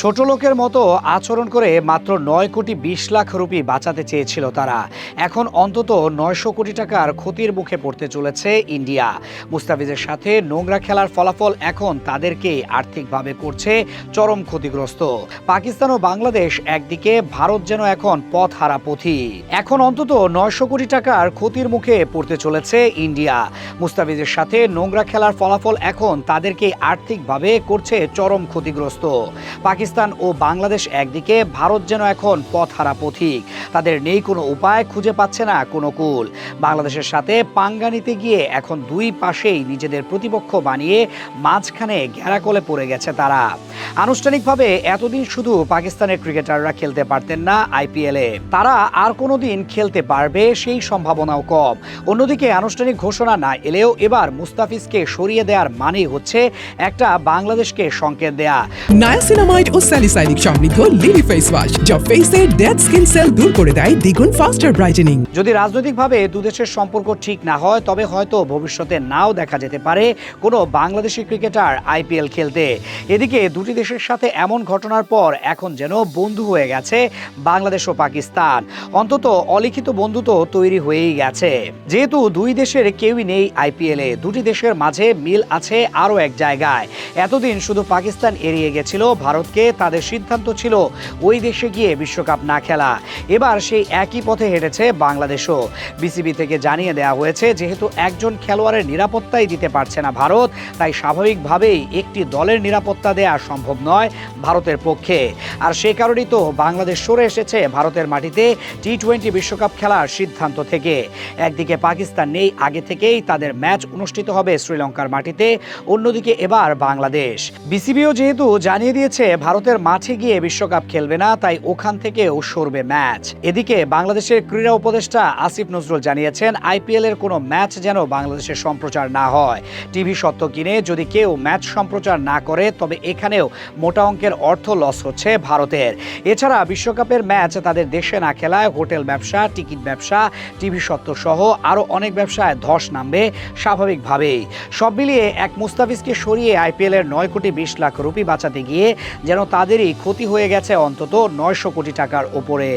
ছোট লোকের মতো আচরণ করে মাত্র নয় কোটি বিশ লাখ রুপি বাঁচাতে চেয়েছিল তারা। এখন অন্তত নয়শো কোটি টাকার ক্ষতির মুখে পড়তে চলেছে ইন্ডিয়া। মুস্তাফিজের সাথে নোংরা খেলার ফলাফল এখন তাদেরকে আর্থিকভাবে করছে চরম ক্ষতিগ্রস্ত। পাকিস্তান ও বাংলাদেশ একদিকে, ভারত যেন এখন পথ হারা পথি। এখন অন্তত নয়শো কোটি টাকার ক্ষতির মুখে পড়তে চলেছে ইন্ডিয়া। মুস্তাফিজের সাথে নোংরা খেলার ফলাফল এখন তাদেরকে আর্থিকভাবে করছে চরম ক্ষতিগ্রস্ত। পাকিস্তান ও বাংলাদেশ একদিকে, ভারত যেন এখন পথ হারা পথিক। তাদের নেই কোনো উপায়, খুঁজে পাচ্ছে না কোনো কুল। বাংলাদেশের সাথে পাঙ্গা নিতে গিয়ে এখন দুই পাশেই নিজেদের প্রতিপক্ষ বানিয়ে মাঝখানে ঘেরাকলে পড়ে গেছে তারা। আনুষ্ঠানিকভাবে এতদিন শুধু পাকিস্তানের ক্রিকেটাররা খেলতে পারতেন না আইপিএলে। তারা আর কোনোদিন খেলতে পারবে সেই সম্ভাবনাও কম। অন্যদিকে আনুষ্ঠানিক ঘোষণা না এলেও এবার মুস্তাফিজকে সরিয়ে দেওয়ার মানেই হচ্ছে একটা বাংলাদেশকে সংকেত দেয়া। নায়াসিনামাইড ও স্যালিসাইলিক সমৃদ্ধ লিলি ফেস ওয়াশ যা ফেসের ডেড স্কিন সেল দূর করে দেয় দ্বিগুণ ফাস্টার ব্রাইটেনিং। যদি রাজনৈতিকভাবে দুদেশের সম্পর্ক ঠিক না হয় তবে হয়তো ভবিষ্যতে নাও দেখা যেতে পারে কোনো বাংলাদেশি ক্রিকেটার আইপিএল খেলতে। এদিকে দুটি দেশের সাথে এমন ঘটনার পর এখন যেন বন্ধু হয়ে গেছে বাংলাদেশ ও পাকিস্তান। অন্তত অলিখিত বন্ধুত্ব তৈরি হয়েই গেছে। যেহেতু দুই দেশের কেউই নেই আইপিএলে, দুটি দেশের মাঝে মিল আছে আরও এক জায়গায়। এতদিন শুধু পাকিস্তান এড়িয়ে গেছিল, ভারতকে তাদের সিদ্ধান্ত ছিল ওই দেশে গিয়ে বিশ্বকাপ না খেলা। এবার সেই একই পথে হেঁটেছে বাংলাদেশও। বিসিবি থেকে জানিয়ে দেওয়া হয়েছে, যেহেতু একজন খেলোয়াড়ের নিরাপত্তাই দিতে পারছে না ভারত, তাই স্বাভাবিকভাবেই একটি দলের নিরাপত্তা দেওয়া সম্ভব নয় ভারতের পক্ষে। আর সে কারণেই তো বাংলাদেশ সরে এসেছে ভারতের মাটিতে টি টোয়েন্টি বিশ্বকাপ খেলার সিদ্ধান্ত থেকে। একদিকে পাকিস্তান নেই, আগে থেকেই তাদের ম্যাচ অনুষ্ঠিত হবে শ্রীলঙ্কার মাটিতে, অন্যদিকে এবার বাংলাদেশ। বিসিবিও যেহেতু জানিয়ে দিয়েছে ভারতের মাঠে গিয়ে বিশ্বকাপ খেলবে না, তাই ওখান থেকেও সরবে ম্যাচ। এদিকে বাংলাদেশের ক্রীড়া উপদেষ্টা আসিফ নজরুল জানিয়েছেন আইপিএল এর কোনো ম্যাচ যেন বাংলাদেশে সম্প্রচার না হয়। টিভি সত্ত্ব কিনে যদি কেউ ম্যাচ সম্প্রচার না করে, তবে এখানেও মোটা অঙ্কের অর্থ লস হচ্ছে ভারতের। এছাড়া বিশ্বকাপের ম্যাচ তাদের দেশে না খেলায় হোটেল ব্যবসা, টিকিট ব্যবসা, টিভি সত্ত্ব সহ আরও অনেক ব্যবসায় ধস নামবে স্বাভাবিকভাবেই। সব মিলিয়ে এক মুস্তাফিজকে সরিয়ে আইপিএলের নয় কোটি বিশ লাখ রুপি বাঁচাতে গিয়ে যেন তাদেরই ক্ষতি হয়ে গেছে অন্তত নয়শো কোটি টাকার ওপরে।